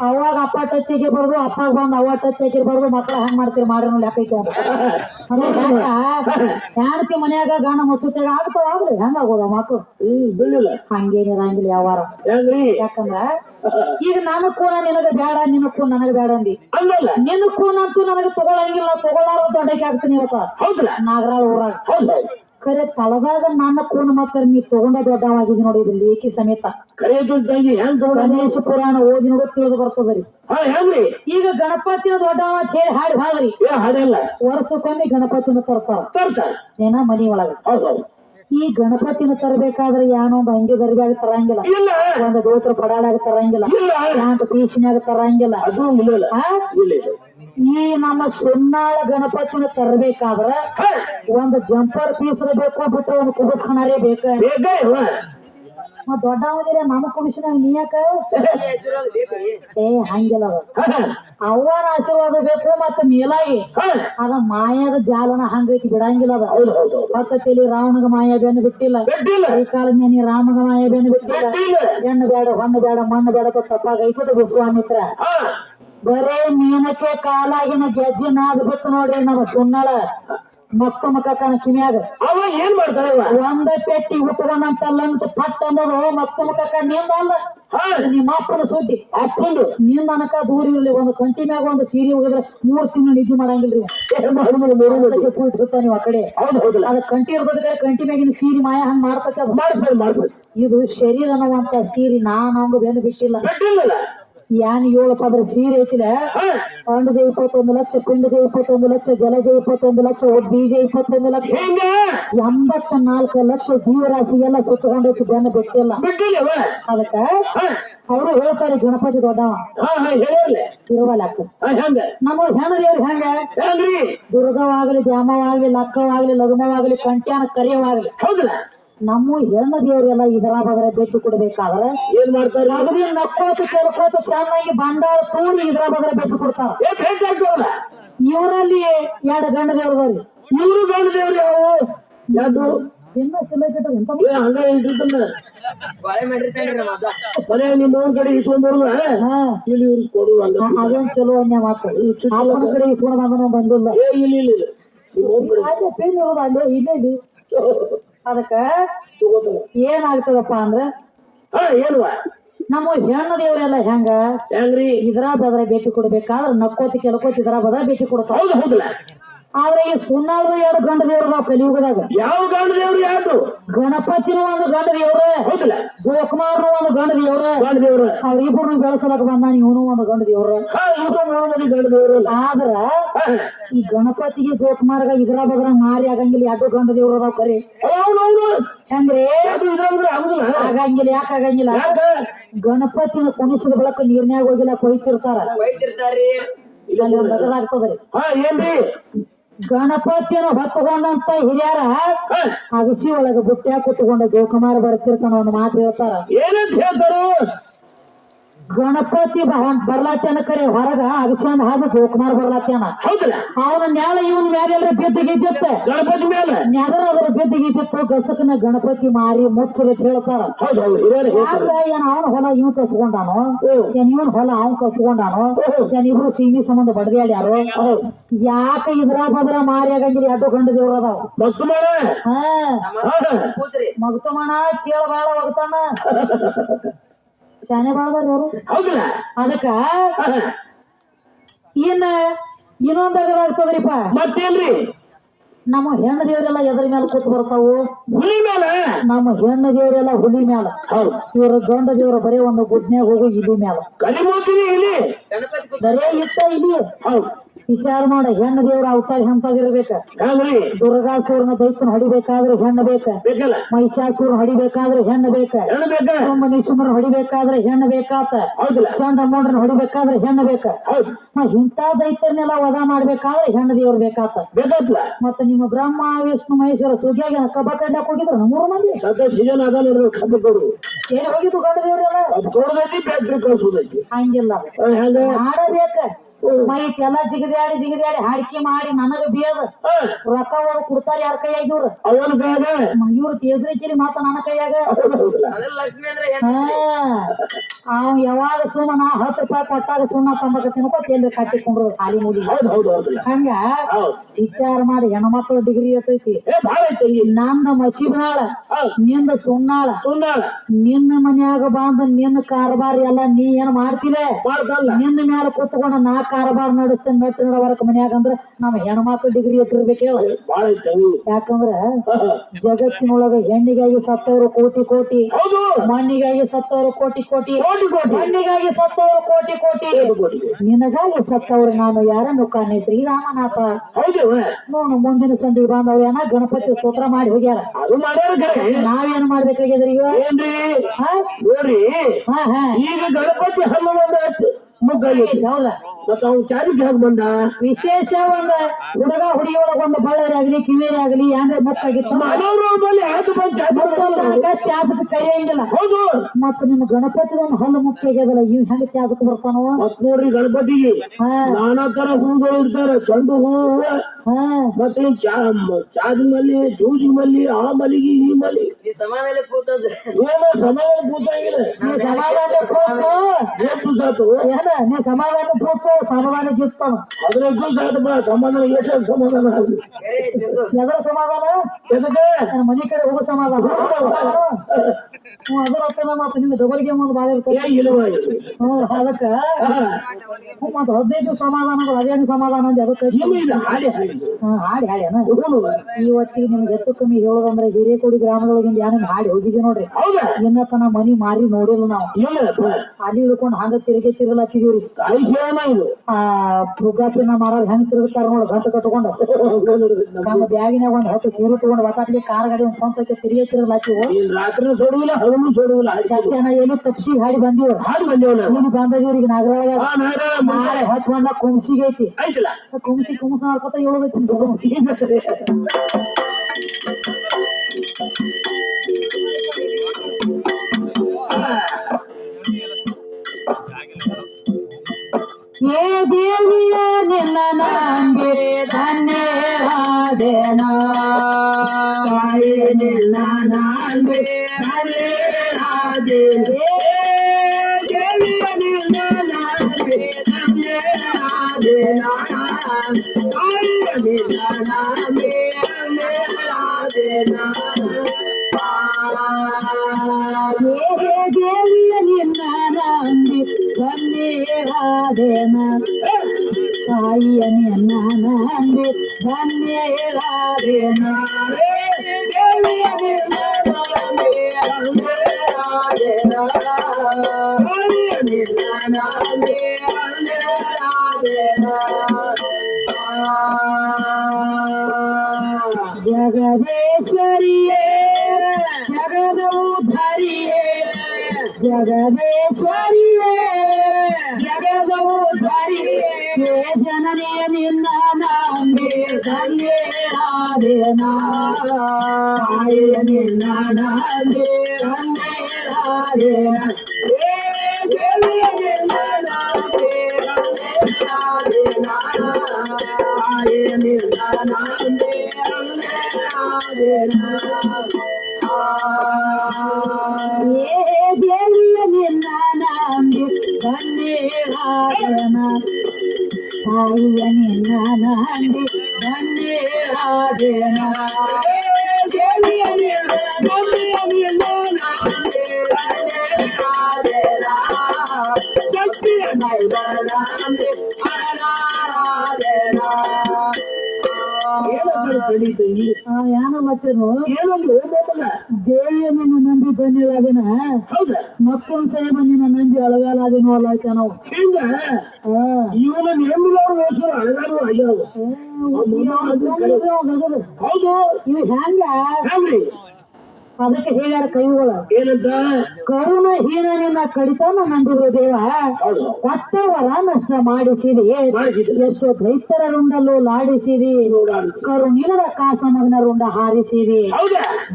ಅವಾಗ ಅಪ್ಪ ಟಚ್ ಆಗಿರ್ಬಾರ್ದು ಅಪ್ಪ ಬಂದ್ ಅವ ಟಚ್ ಆಗಿರ್ಬಾರ್ದು ಮಕ್ಳ ಹಂಗ್ ಮಾಡ್ತೀರಿ ಮಾಡ್ರಿ ಯಾಕೈತಿ ಹೆಣ್ತಿ ಮನ್ಯಾಗ ಗಂಡ ಮಸೂತಿಯಾಗ ಆಗ್ತಾವ ಆಗ್ರಿ ಹೆಂಗ ಆಗೋದ ಮಕ್ಳು? ಹಂಗೇನಿರಂಗಿಲ್ಲ ಯಾವಾರ ಯಾಕಂದ್ರ ಈಗ ನಾನು ಕೂಡ ನಿನಗ ಬೇಡ ನಿನ ಕೂಡ ನನಗ ಬೇಡ ಅಂದಿ. ನಿನ್ನ ಕೂಡ ಅಂತೂ ನನಗ ತಗೊಳಂಗಿಲ್ಲ ತಗೊಳ್ಳಾರ ದೊಡ್ಡಕ್ಕೆ ಆಗ್ತೀನಿ ಇವತ್ತ. ನಾಗರಾಳ ಊರಾಗ. ಹೌದು ಖರೆ ತಳದಾಗ ನನ್ನ ಕೋಣ ಮಾತ್ರ ನೀ ತಗೊಂಡ ದೊಡ್ಡವಾಗಿದೆ ನೋಡಿ ಇದು ಲೇಖಿ ಸಮೇತ. ಹೆಂಗ್ ಗಣೇಶ ಪುರಾಣ ಓದಿ ನೋಡು ತಿಳಿದು ಬರ್ತದ್ರಿ ಹೆಂಗ್ರಿ? ಈಗ ಗಣಪತಿ ದೊಡ್ಡವ ಅಂತ ಹೇಳಿ ಹಾಡಿ ಹಾದ್ರಿ ಏ ಹಾಡಲ್ಲ. ವರ್ಷಕ್ಕೊಮ್ಮೆ ಗಣಪತಿನ ತರ್ತಾರ. ತರ್ತಾರ. ಏನ ಮನಿ ಒಳಗ. ಈ ಗಣಪತಿನ ತರಬೇಕಾದ್ರೆ ಏನೋ ಒಂದು ಹಂಗೆ ದರ್ಗಾಗ ತರಂಗಿಲ್ಲ. ಒಂದು ದೋತ್ರ ಪಡಾಳಾಗ ತರಂಗಿಲ್ಲ. ಇಲ್ಲ. ಯಾಂಟ್ ಪೀಸಿನ್ಯಾಗ ತರಂಗಿಲ್ಲ. ಅದು ಈ ನಮ್ಮ ಸುನ್ನಾಳ ಗಣಪತಿನ ತರಬೇಕಾದ್ರ ಒಂದು ಜಂಪರ್ ಪೀಸ್ ಬೇಕು ಬಿಟ್ಟು ಒಂದು ಕುಬಸ್ಕಣರೇ ಬೇಕ. ಮತ್ತ್ ದೊಡ್ಡವದಿಲ್ಲ ನಮ್ಮ ಕುಬಿಸಿನಾಗ ನೀ ಯಾಕ? ಏ ಹಂಗಿಲ್ಲ ಹಾ, ಆಶೀರ್ವಾದ ಬೇಕು ಮತ್ತ ಮೇಲಾಗಿ ಅದ ಮಾಯಾದ ಜಾಲನ ಹಂಗೈತಿ ಬಿಡಂಗಿಲ್ಲ ಅದ. ಪಕ್ಕದಲ್ಲಿ ರಾವಣಗ ಮಾಯ ಬೆನ್ನು ಬಿಟ್ಟಿಲ್ಲ. ಈ ಕಾಲ ನೀ ರಾಮಗ ಮಾಯ ಬೆನ್ನು ಬಿಟ್ಟಿಲ್ಲ. ಹೆಣ್ಣು ಬೇಡ ಹೊಣ್ಣು ಬೇಡ ಮಣ್ಣು ಬೇಡ ತಪ್ಪಾಗೈತದ ಸ್ವಾಮಿತ್ರ. ಬರೇ ಮೀನಕ್ಕೆ ಕಾಲಾಗಿನ ಗೆಜ್ಜೆ ನಾದ್ ಬಿಟ್ಟು ನೋಡ್ರಿ ನಮ್ಮ ಸುನ್ನಳ ಮಕ್ಕ ಕಣ ಕಿಮ್ಯಾಗ. ಅವ ಏನ್ ಮಾಡ್ತಾನೆ ಇವ ಒಂದ ಪೆಟ್ಟಿ ಉಟ್ಕೊಂಡಂತ ಲಂಟ್ ಥಟ್ ಅನ್ನೋದು ಮಕ್ಕ ಕಕ್ಕ ನಿಂದ ಅಲ್ಲ. ನಿಮ್ಮ ಅಪ್ಪನ ಸುದ್ದಿ. ಅಪ್ಪಂದು. ನಿಂದ ಅನಕ ದೂರ ಇರ್ಲಿ ಒಂದು ಕಂಟಿ ಮ್ಯಾಗ ಒಂದು ಸೀರೆ ಹೋಗಿದ್ರೆ ಮೂರ್ ತಿಂಗಳು ನಿದ್ದೆ ಮಾಡಂಗಿಲ್ರಿ. ಏನ್ ಇಟ್ಟಿರ್ತಾನ ನೀವು ಆ ಕಡೆ. ಅದ ಕಂಟಿ ಇರ್ಬೇಕಾದ್ರೆ ಕಂಟಿ ಮ್ಯಾಗಿನ ಸೀರೆ ಮಾಯ ಹಂಗ ಮಾಡ್ತಕ್ಕ. ಇದು ಶರೀರ ಅನ್ನುವಂತ ಸೀರೆ ನಾನು ಹಂಗ ಬೆನ್ನು ಬಿಟ್ಟಿಲ್ಲ. ಯಾನ್ ಏಳು ಅದ್ರ ಸೀರೆ ಐತಿಲ್ಲ? ಹಾ! ಅಂಡಜ ಇಪ್ಪತ್ತೊಂದು ಲಕ್ಷ ಪಿಂಡಜ ಇಪ್ಪತ್ತೊಂದು ಲಕ್ಷ ಜಲಜ ಇಪ್ಪತ್ತೊಂದು ಲಕ್ಷ ಬೀಜ ಇಪ್ಪತ್ತೊಂದು ಲಕ್ಷ. ಎಂಬತ್ತ ನಾಲ್ಕು ಲಕ್ಷ ಜೀವರಾಶಿಗೆಲ್ಲ ಸುತ್ತಕೊಂಡೈತಿ ಬೆನ್ನು ಗೊತ್ತಿಲ್ಲ ಅದಕ್ಕ ಅವರು ಹೇಳ್ತಾರೆ ಗಣಪತಿ ದೊಡ್ಡವ ಹೆಂಗ? ನಮ್ಮ ಹೆಣ ದೇವ್ರು ಹೆಂಗ ದುರ್ಗವಾಗ್ಲಿ ಲಕ್ಕವಾಗ್ಲಿ ಲಕ್ಕವಾಗಲಿ ಲಗ್ನವಾಗಲಿ ಕಂಟ್ಯಾನ ಕರಿಯವಾಗಲಿ. ಹೌದಲ್ಲ ನಮ್ಮ ಹೆಣ್ಣು ದೇವರೆಲ್ಲ ಇದರ ಬದರ ಬೆಟ್ಟು ಕೊಡ್ಬೇಕಾದ್ರೆ ಏನ್ ಮಾಡ್ತಾರೆ? ಅಗದಿ ನಕ್ಕೋತ ಕೇಳ್ಕೋತ ಚೆನ್ನಾಗಿ ಬಂಡಾಳ ತೋರಿ ಇದರ ಬದರ ಬೆಟ್ಟು ಕೊಡ್ತಾರ. ಇವರಲ್ಲಿ ಎರಡು ಗಂಡ ದೇವ್ರದವ್ರಿ ಇವರು ಗಂಡ ದೇವ್ರ ಯಾವ ಎರಡು ಇನ್ನ ಸಿಲೆಕ್ಟ್ ಎಂತ ಹಂಗ ಇಟ್ಟಿರ್ತಾನ ನಮ್ಮ ಮನೆ ಕಡೆ ಇಸ್ಕೊಂಡ್ಬರುದ ಹಾ. ಇಲ್ಲಿ ಕೊಡುವ ಅದೇನ್ ಚಲೋ ಅನ್ಯ ಮಾತು. ಕಡೆ ಇಸ್ಕೊಂಡು ಬಂದನು ಬಂದಿಲ್ಲ. ಇಲ್ಲ ಇಲ್ಲೇ ಇಲ್ಲಿ. ಅದಕ್ಕ ಏನಾಗ್ತದಪ್ಪ ಅಂದ್ರ ಹಾ ಏನ್ವ ನಮ್ಮ ಹೆಣ್ಣು ದೇವರೆಲ್ಲ ಹೆಂಗ? ಹೆಂಗ್ರಿ? ಇದ್ರ ಬದ್ರ ಭೇಟಿ ಕೊಡ್ಬೇಕಾದ್ರ ನಕ್ಕೋತಿ ಕೆಲಕೋತಿ ಇದ್ರ ಬದ್ರ ಭೇಟಿ ಕೊಡ್ತಾವ ಹೌದು ಹೌದಲ್ಲ? ಆದ್ರೆ ಈ ಸುಣ್ಣಾಳದ ಎರಡು ಗಂಡ ದೇವ್ರದಾವ್ ಕಲಿಯುಗದಾಗ? ಯಾವ ಗಂಡ ದೇವ್ರು ಯಾರು ಗಣಪತಿನ ಒಂದು ಗಂಡ ದೇವ್ರ. ಹೌದಲ್ಲ. ಜೋಕುಮಾರ್ನು ಒಂದು ಗಂಡ ದೇವ್ರ. ಗಂಡ ದೇವ್ರ. ಅವ್ರ ಇಬ್ಬರು ಬೆಳೆಸಲಕ್ಕ ಬಂದಾನ ಇವನು ಒಂದು ಗಂಡ ದೇವ್ರ. ಗಂಡ ದೇವ್ರು ಆದ್ರ ಈ ಗಣಪತಿಗೆ ಜೋಕುಮಾರ್ಗ ಇದ್ರ ಬದ್ರ ಮಾರಿ ಆಗಂಗಿಲ್ಲ ಎರಡು ಗಂಡ ದೇವ್ರ ಅದಾವ ಕರಿ. ಹೆಂಗ್ರಿ? ಅದು ಇದ್ರಂದ್ರೆ ಆಗುದಿಲ್ಲ ಆಗಂಗಿಲ್ಲ ಯಾಕ ಆಗಂಗಿಲ್ಲ? ಯಾಕ? ಗಣಪತಿನ ಕುಣಿಸಿದ ಬಳಕ ನೀರ್ನ್ಯಾಗ ಹೋಗಿಲ್ಲ ಕೊಯ್ತಿರ್ತಾರ. ಬೈತಿರ್ತಾರ್ರಿ ಇಲ್ಲಿ ಒಂದು ಹಾ ಏನ್ರಿ? ಗಣಪತಿನ ಹೊತ್ತುಕೊಂಡಂತ ಹಿರಿಯರ ಅಗಸಿ ಒಳಗ ಬುಟ್ಟ್ಯಾಗ ಕುತ್ಕೊಂಡ ಜೋಕುಮಾರ್ ಬರ್ತಿರ್ತಾನ ಒಂದು ಮಾತು ಹೇಳ್ತಾರ. ಏನಂತ ಹೇಳ್ತಾರು? ಗಣಪತಿ ಬರ್ಲಾತ್ಯಾನ ಕರೆ ಹೊರಗ ಅಗಸ್ಯಾಂದ ಹಾಗೆ ಜೋಕುಮಾರ್ ಬರ್ಲಾತ್ಯಾನ ಹೌದಲ್ಲ ಅವನ ನ್ಯಾಳ ಇವನ್ ಮ್ಯಾಲೆಲ್ಲ ಬಿದ್ದಿಗಿದ್ದಿತ್ತ ಗಣಪತಿ ಮೇಲೆ ನೆದರ ಅದ್ರ ಬಿದ್ದಿಗಿದ್ದಿತ್ತು ಗಸಕನ ಗಣಪತಿ ಮಾರಿ ಮುಚ್ಚಿ ಅಂತ ಹೇಳ್ತಾರ. ಏನ್ ಅವನ ಹೊಲ ಇವ್ ಕಸ್ಕೊಂಡಾನು. ಏನ್ ಇವನ್ ಹೊಲ ಅವ್ನ್ ಕಸ್ಕೊಂಡಾನು? ಏನ್ ಇಬ್ರು ಸೀಮಿ ಸಂಬಂಧ ಬಡ್ದ್ಯಾಡ್ಯಾರು ಯಾಕ ಇದ್ರ ಬದ್ರ ಮಾರಿ ಆಗಂಗಿಲ್ಲ ಎರಡು ಗಂಡ ದೇವ್ರ ಅದಾವ. ಮಗ್ತಮಣ ಕೇಳ ಬಾಳ ಒಗತಾನ ಶಾನೆ ಬಾಳದಾರ ಇವ್ರು. ಹೌದಲ್ಲ? ಅದಕ್ಕ ಏನ ಇನ್ನ ಇನ್ನೊಂದ್ ಆಗ್ತದ್ರಿಪ್ಪ. ಮತ್ತೇನ್ರಿ? ನಮ್ಮ ಹೆಣ್ಣು ದೇವರೆಲ್ಲ ಎದ್ರ ಮೇಲೆ ಕೂತ್ ಬರ್ತಾವು. ಹುಲಿ ಮೇಲೆ ನಮ್ಮ ಹೆಣ್ಣು ದೇವರೆಲ್ಲ ಹುಲಿ ಮ್ಯಾಲ. ಹೌದು. ಇವ್ರ ಗಂಡ ದೇವ್ರ ಬರೀ ಒಂದು ಗುಡ್ನ್ಯಾಗ ಹೋಗು ಇಲಿ ಮ್ಯಾಲ. ಕಲಿಮೂತಿನಿ ಇಲ್ಲಿ. ಬರೇ ಇತ್ತ ಇಲಿ. ಹೌದು. ವಿಚಾರ ಮಾಡ ಹೆಣ್ಣು ದೇವ್ರ ಅವತಾರ ಎಂತಾಗಿರ್ಬೇಕ? ದುರ್ಗಾಸೂರ್ನ ದುರ್ಗಾಸುರನ ದೈತ್ಯನ ಹೊಡಿಬೇಕಾದ್ರೆ ಹೆಣ್ಣು ಬೇಕ? ಮಹಿಷಾಸೂರ್ನ ಹಡಿಬೇಕಾದ್ರೆ ಹೆಣ್ಣು ಬೇಕ? ಮನುಷ್ಯಮರನ್ನ ಹೊಡಿಬೇಕಾದ್ರೆ ಹೆಣ್ಣು ಬೇಕಾತ? ಚಂದ ಚಂಡಮೌಂಡ್ರನ್ನ ಹೊಡಿಬೇಕಾದ್ರೆ ಹೆಣ್ಣು ಬೇಕ? ಇಂಥ ದೈತ್ಯರನ್ನೆಲ್ಲ ವಧ ಮಾಡ್ಬೇಕಾದ್ರೆ ಹೆಣ್ಣು ದೇವ್ರ ಬೇಕಾತ? ಮತ್ತೆ ನಿಮ್ಮ ಬ್ರಹ್ಮ ವಿಷ್ಣು ಮಹೇಶ್ವರ ಸುಗಿಯಾಗಿ ಕಬ್ಬ ಕಂಡಕ್ ಹೋಗಿದ್ರು ಮೂರು ಮಂದಿ ಸೀಸನ್ ಅದ ಏನ್ ಹೋಗಿದ್ದು ಗಂಡ ದೇವ್ರೆಲ್ಲ? ಕೊಡೋದೈತಿ ಕಳ್ಸೋದೈತಿ ಹಂಗಿಲ್ಲ. ಹೆಂಗ ಮಾಡಬೇಕ. ಮೈತ್ ಎಲ್ಲಾ ಜಿಗಿದಾಡಿ ಜಿಗಿದಾಡಿ ಹಾಡಿಕೆ ಮಾಡಿ ನನಗ ಬೇದ ಹಾ, ರೊಕ್ಕ ಅವ್ರು ಕೊಡ್ತಾರ ಯಾರ ಕೈಯಾಗ ಇವ್ರು? ಅವನ ಬೇಗ ಇವ್ರು ತೇಜ್ರಿಕಿರಿ ಮಾತ ನನ್ನ ಕೈಯಾಗ. ಅವ್ ಯಾವಾಗ ಸುಮ್ಮ ನಾ ಹತ್ತು ರೂಪಾಯಿ ಕೊಟ್ಟಾಗ ಸುಣ್ಣ ತಂಬಕ ತಿನ್ಕೋತ ಎಲ್ಲಿ ಕಟ್ಟಿಕೊಂಡ್ರು ಖಾಲಿ ಮೂಲಿ ಹೌದ್ ಹೌದ್ ಹೌದು. ಹಂಗ ಹೌದ್. ವಿಚಾರ ಮಾಡಿ ಹೆಣ್ಮಕ್ಳು ಡಿಗ್ರಿ ಎತ್ತೈತಿ. ನಂದ ಮಸೀಬ್ನಾಳ ನಿಂದ ಸುಣ್ಣಾಳ ಸುಣ್ಣಾಳ ನಿನ್ನ ಮನ್ಯಾಗ ಬಂದ ನಿನ್ನ ಕಾರ್ಬಾರ್ ಎಲ್ಲ ನೀ ಏನ್ ಮಾಡ್ತಿಲೆ ಮಾಡ್ದಲ್ಲ. ನಿನ್ನ ಮ್ಯಾಲ ಕೂತ್ಕೊಂಡ ನಾ ಕಾರ್ಬಾರ್ ನಡೆಸ್ತೇನೆ ಮೆಟ್ಟ ನಡವರ್ಕ ಮನ್ಯಾಗ ಅಂದ್ರ ನಮ್ಮ ಹೆಣ್ಮಕ್ಳು ಡಿಗ್ರಿ ಎತ್ತಿರ್ಬೇಕು ಹೇಳ. ಯಾಕಂದ್ರ. ಜಗತ್ತಿನೊಳಗ ಹೆಣ್ಣಿಗಾಗಿ ಸತ್ತವರು ಕೋಟಿ ಕೋಟಿ ಹೌದು. ಮಣ್ಣಿಗಾಗಿ ಸತ್ತವರು ಕೋಟಿ ಕೋಟಿ ಮಣ್ಣಿಗಾಗಿ ಸತ್ತವರು ಕೋಟಿ ಕೋಟಿ. ನಿನಗಾಗಿ ಸತ್ತವರು ನಾನು ಯಾರನ್ನು ಕಾಣೆ? ಶ್ರೀರಾಮನಾಥ ನೋಡು ಮುಂದಿನ ಸಂಜೆ ಬಾಂಧವ್ಯ ಗಣಪತಿ ಸ್ತೋತ್ರ ಮಾಡಿ ಹೋಗ್ಯಾರ. ನಾವೇನ್ ಮಾಡ್ಬೇಕಾಗ್ಯದ್ರಿ ಈಗ? ಏನ್ರಿ? ಹಾ? ನೋಡ್ರಿ. ಹಾ ಹಾ. ಈಗ ಗಣಪತಿ ಹಲ್ಲು ಬಂದ ಮುಗ್ಗಾಗೈತಿ ಹೌದಾ. ಮತ್ತ ಅವ್ನ ಹೇಗ್ ಬಂದ. ವಿಶೇಷ ಒಂದ ಹುಡುಗ ಹುಡುಗಿಯೊಳಗ ಒಂದು ಬಳ್ಳಾರಿ ಆಗ್ಲಿ ಕಿವೇರಿ ಆಗ್ಲಿ ಏನ್ರ ಬಂದ್ ಚಾರ್ಜ್ ಚಾಚಕ್ ಕೈಯಂಗಿಲ್ಲ ಹೌದು. ಮತ್ತ ನಿಮ್ ಗಣಪತಿ ಒಂದು ಹಲ್ಲು ಮುಕ್ಕಾಗ್ಯದಲ್ಲ ಇವ್ ಹೆಂಗ ಚಾಚಕ್ ಬರ್ತಾನವ? ಮತ್ ನೋಡ್ರಿ ಗಣಪತಿಗೆ ಹಾ. ನಾನಾ ತರ ಹೂಗಳು ಇರ್ತಾರ ಚೆಂಡು ಹೂವು ಹಾ. ಮತ್ತೆ ಚಾ ಚಾಜ್ ಮಲ್ಲಿ ಜೂಜ್ ಮಲ್ಲಿ ಆ ಮಲ್ಲಿಗೆ ಈ ಮಲ್ಲಿ. ಈ ಸಮಾನದಲ್ಲಿ ಕೂತಂದ್ರೆ. ಏನೋ ಸಮಾಧಾನ ಕೂತಾಗಿಲ್ಲ. ನೀ ಸಮಾಧಾನ ಕೂತು. ಎಷ್ಟು ಸಾತು ಏನ ನೀ ಸಮಾಧಾನ ಕೂತು ಸಮಾಧಾನ ಗಿತ್ತಾನ ಅದ್ರಕ್ಕೂ ಸಾತು ಬಾ ಸಮಾಧಾನ ಎಷ್ಟು ಸಮಾಧಾನ ಆಗ್ಲಿ. ಬೇರೆ ಐತಿ ಇದು. ಎದರ ಸಮಾಧಾನ? ಎದಕ್ಕೆ? ನನ್ನ ಮನಿ ಕಡೆ ಹೋಗೋ ಸಮಾಧಾನ. ಹ್ಞೂ ಅದರ ಹತ್ತನ ಮತ್ತ ನಿಮ್ಗೆ ಡಬಲ್ಗೆ ಮುಂದ್ ಬಾಳ ಇರ್ತದೆ ಅದಕ್ಕ ಮತ್ತ ಹದಿನೈದು ಸಮಾಧಾನಗಳು ಅದೇನು ಸಮಾಧಾನ ಅಂತ ಅದಕ್ಕೆ ಹಾಡಿ ಹಾಡಿ. ಇವತ್ತಿಗೆ ನಿಮ್ಗೆ ಹೆಚ್ಚು ಕಮ್ಮಿ ಹೇಳೋದಂದ್ರೆ ಹಿರೇಕೋಡಿ ಗ್ರಾಮದೊಳಗಿಂದ ಯಾರು ಹಾಡಿ ಹೋಗಿದ್ವಿ ನೋಡ್ರಿ. ಇನ್ನ ತನ ಮನಿ ಮಾರಿ ನೋಡಿಲ್ಲ ನಾವು. ಅಲ್ಲಿ ಇಳ್ಕೊಂಡು ಹಂಗ ತಿರುಗಿ ತಿರುಗಲ ತಾಯಿ ಸೇವನ ಇದು ಆ ಪುಗ್ಗಾಪಿನ ಮಾರ ಹೆಂಗ್ ತಿರುಗ್ತಾರ ನೋಡ್ ಗಂಟ ಕಟ್ಕೊಂಡು ನಮ್ಮ ಬ್ಯಾಗಿನಾಗ ಒಂದ್ ಹತ್ತು ಸೀರೆ ತಗೊಂಡು ಒತ್ತಾಟ್ಲಿ ಕಾರ್ ಗಾಡಿ ಒಂದ್ ಸ್ವಂತಕ್ಕೆ ತಿರುಗಿ ತಿರುಗಲಾತಿವು ನೀನ್ ರಾತ್ರಿ ಸೋಡುವಿಲ್ಲ ಹಗಲು ಸೋಡುವಿಲ್ಲ ಸತ್ಯನ ಎಲ್ಲಿ ತಪ್ಸಿ ಹಾಡಿ ಬಂದಿವ್ ಹಾಡಿ ಬಂದೇವ್ ನಾವು ಇಲ್ಲಿ ಬಂದದೀವ್ರಿಗೆ ನಾಗರಾಗ ಆ ನಾಗರ ನಾಳೆ ಹೊತ್ತು ಬಂದ ಕುಂಸಿಗೆ ಐತಿ ಆಯ್ತಲ್ಲ ಕುಂಸಿ ಕುಂಸ ಮಾಡ್ಕೊತ ಹೇಳೋದೈತಿ ಏನಂತಾರೆ? ಏ ದೇವಿಯ ನಿನ್ನ ನಂಬಿ ಧನ್ಯರಾದೇನ ತಾಯಿ ನಿನ್ನ ನಂಬಿ ಧನ್ಯರಾದೇನ ದೇವಿಯ ನಿನ್ನ ನಂಬಿ ಧನ್ಯರಾದೇನ ತಾಯಿಯ ನಿನ್ನ ನಂಬಿ ಧನ್ಯರಾದೇನ ಏ ದೇವಿಯ ನಿನ್ನ ನಂಬಿ ಧನ್ಯರಾದೇನ ತಾಯಿಯ ನಿನ್ನ ನಂಬಿ ಧನ್ಯರಾದೇನ ಏ ದೇವಿಯ ನಿನ್ನ ನಂಬಿ ಜಗದೇಶ್ವರಿಯೇ ಜಗದ ಉದ್ಧರಿಯೇ ಜಗದೇಶ್ವರಿಯೇ ಜಗದ ಉದ್ಧರಿಯೇ ಹೇ ಜನನಿಯ ನಿನ್ನ ನಂಬಿ ಧನ್ಯರಾದೇನ ತಾಯಿಯ ನಿನ್ನ ನಂಬಿ ಧನ್ಯರಾದೇನ ಹೇ ದೇವಿಯ ನಿನ್ನ ನಂಬಿ ಏನಂದ್ರು ಮೊಮ್ಮಗ ದೇವಿಯ ನಿನ್ನ ನಂಬಿ ಬಂದಿಳಾದಿನ ಹೌದಾ. ಮತ್ತೊಂದ್ ಸಲ ನಿನ್ನ ನಂಬಿ ಅಳಗಾಲಾದಿನೋ ಅಲ್ಲ ನಾವು ಹಿಂಗ ಇವನ ನೇಮಿದವ್ರು ಹೆಸರು ಅಳಗಾರು ಆಗ್ಯಾವ. ಹೌದು. ಇವ್ ಹೆಂಗ ಅದಕ್ಕೆ ಹೇಳ್ಯಾರ ಕೈಗಳು ಏನಂತ? ಕರುಣ ಹೀನರನ್ನ ಕಡಿತಾನ ನಂಬಿರುವ ದೇವ ಕೊಟ್ಟವರ ನಷ್ಟ ಮಾಡಿಸಿರಿ ಎಷ್ಟೋ ದೈತ್ಯರ ರುಂಡಲ್ಲೂ ಲಾಡಿಸಿರಿ ನೋಡಾಡ್ತಿ ಕಾಸಮಗ್ನ ರುಂಡ ಹಾರಿಸಿರಿ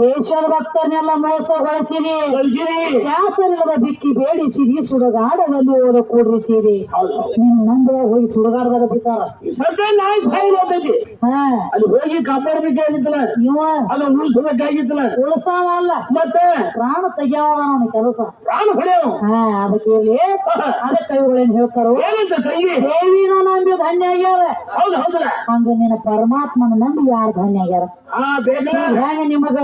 ದೇಶದ ಭಕ್ತರನ್ನೆಲ್ಲ ಮೋಸಗೊಳಿಸಿರಿ ವ್ಯಾಸರಿಲ್ಲದ ಬಿಕ್ಕಿ ಬೇಡಿಸಿರಿ ಸುಡಗಾಡದಲ್ಲಿ ಓದ ಕೂಡಿಸಿರಿ ನಿಮ್ ಹೌದು. ನಿನ್ ನಂಬ ಹೋಗಿ ಸುಡಗಾಡದಾಗ ಬಿತ್ತಾರ ಅಲ್ಲಿ ಹೋಗಿ ಕಾಪಾಡಬೇಕಾಗಿತ್ತಲ್ಲ? ಇವ ಉಳಿಸ್ಬೇಕಾಗಿತ್ತಲ್ಲ ಉಳಸಾವ ಅಲ್ಲ. ಮತ್ತೆ? ಪ್ರಾಣ ತೆಗಿಯವಾಗ ಅವನ ಕೆಲಸ. ಪ್ರಾಣ ಹೊಡೆಯೋ ಹಾ ಅದಕ್ಕೆ ಇಲ್ಲಿ ಅದಕ್ಕೆ ಕೈಗಳೇನ್ ಹೇಳ್ತಾರೋ? ಏನಂತ ತಂಗಿ? ದೇವಿನ ನಂಬಿ ಧನ್ಯ ಆಗ್ಯಾರ ಹೌದು ಹೌದಲ್ಲ ಹಂಗ ನಿನ್ನ ಪರಮಾತ್ಮನ ನಂಬಿ ಯಾರು ಧನ್ಯ ಆಗ್ಯಾರ? ಹೇಗ ನಿಮಗ?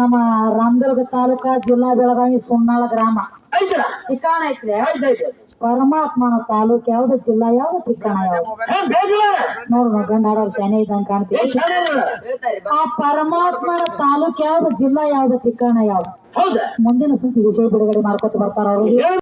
ನಮ್ಮ ರಾಮದುರ್ಗ ತಾಲೂಕಾ ಜಿಲ್ಲಾ ಬೆಳಗಾವಿ ಸುನ್ನಾಳ ಗ್ರಾಮ. ಐತಲ್ಲ ಕಾಣ ಐತ್ರಿ ಆಯ್ತಾಯ್ತು. ಪರಮಾತ್ಮನ ತಾಲೂಕ್ ಯಾವ್ದು ಜಿಲ್ಲಾ ಯಾವ್ದು ಠಿಕಾಣ ಯಾವ್ದು? ನೋಡ್ ಮಗ ಗಂಡ ಆಡೋರ್ ಶಾನೆ ಇದ್ದಂಗ ಕಾಣ್ತೀವಿ. ಆ ಪರಮಾತ್ಮನ ತಾಲೂಕ್ ಯಾವ್ದು ಜಿಲ್ಲಾ ಯಾವ್ದು ಠಿಕಾಣ ಯಾವ್ದು? ಹೌದಾ. ಮುಂದಿನ ಸುದ್ದಿ ವಿಷಯ ಬಿಡುಗಡೆ ಮಾಡ್ಕೊತ ಬರ್ತಾರ ಅವ್ರಿಗೆ